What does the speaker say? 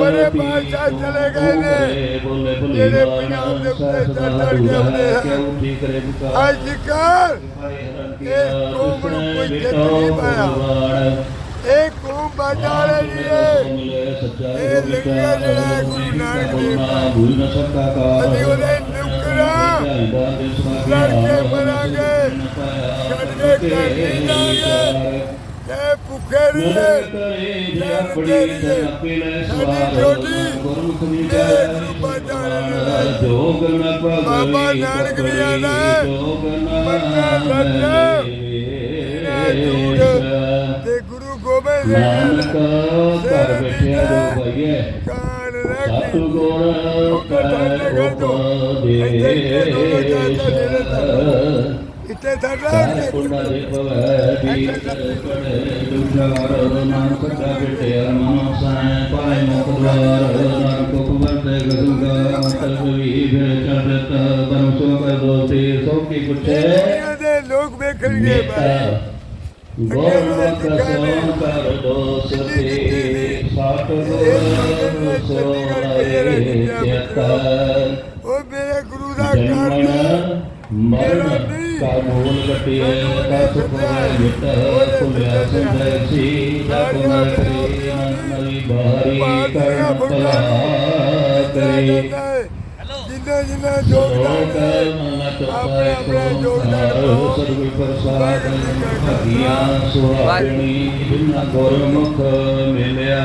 ਬੜੇ ਬਾਦਸ਼ਾਹ ਚਲੇ ਗਏ ਨੇ। ਜਿਹੜੇ ਪੰਜਾਬ ਦੇ ਉੱਤੇ ਚੜ੍ਹ ਚੜ੍ਹ ਕੇ ਆਉਂਦੇ ਆ। ਕਿਉਂ ਠੀਕ ਕਰੇ ਵਿਕਾਰ ਅੱਜ ਸਿੱਖਾਂ ਇਹ ਕੌਮ ਨੂੰ ਕੋਈ ਜਿੱਤ ਨਹੀਂ ਪਾਇਆ। ਇਹ ਕੌਮ ਰਹੀ ਹੈ ਇਹ ਲਿੰਗਾ ਜਿਹੜਾ ਗੁਰੂ ਨਾਨਕ ਦੇਵ। ਭੂਲ ਨਾ ਸਕਾ ਕਾ ਅਸੀਂ ਉਹਦੇ ਨੁਕਰਾਂ ਲੜ ਕੇ ਮਰਾਂਗੇ ਛੱਡ ਕੇ ਘਰ ਨਹੀਂ ਜਾਵਾਂਗੇ ਇਹ ਭੁੱਖੇ ਨਹੀਂ ਹੈ ਬਾਬਾ ਨਾਨਕ ਵੀ ਆਂਦਾ ਹੈ, ਮੰਨਾ ਸੱਚ, ਇਹਨਾਂ ਝੂਠ ਤੇ ਗੁਰੂ ਗੋਬਿੰਦ ਨਾਨਕ ਘਰ ਬੈਠਿਆ ਜੋ ਭਈਏ ਸਤਿਗੁਰ ਕੁੰਡਾ ਦੇ ਭਵੈ ਦੀ ਕੜੇ ਦੁਸ਼ਾਰ ਨਾਨਕ ਦਾ ਬਿਟਿਆ ਮਨੋ ਸਾਇ ਪਾਇ ਮੁਖ ਦਵਾਰ ਨਾਨਕ ਕੁਬੰਦੇ ਗੰਗਾ ਮਤਲ ਵੀ ਫਿਰ ਚੜਤ ਬਨ ਸੋ ਕਰ ਦੋਤੀ ਸੋ ਕੀ ਪੁੱਛੇ ਦੇ ਲੋਕ ਵੇਖਣਗੇ ਬਾਈ। ਗੋਰਖ ਸੋਨ ਕਰ ਦੋਸਤੀ ਸਾਟ ਗੁਰ ਸੋਈ ਚੇਤਾ। ਉਹ ਮੇਰੇ ਗੁਰੂ ਦਾ ਹੈ ਮਰਨ ਮੂਲ ਕਟਿਏ ਕਾ ਸੁਖ ਮਿਟ ਕੁਲਿਆ ਸੰਦੈ ਸੀ ਜਪ ਮਤਰੀ ਨਵੀ ਬਾਰੀ ਕਰਮ ਭਲਾ ਕਰੀ ਜਿੰਨਾ ਜਿੰਨਾ ਲੋਕ ਯੋਗਦਾਨ ਮਨ ਆਪਣੇ ਆਪਣੇ ਹਰ ਪਾਓ। ਸਰਗੁਰ ਪ੍ਰਸਾਦ ਭਗੀਆਂ ਸੁਹਾਗਣੀ ਜਿਨਾ ਗੁਰਮੁਖ ਮਿਲਿਆ।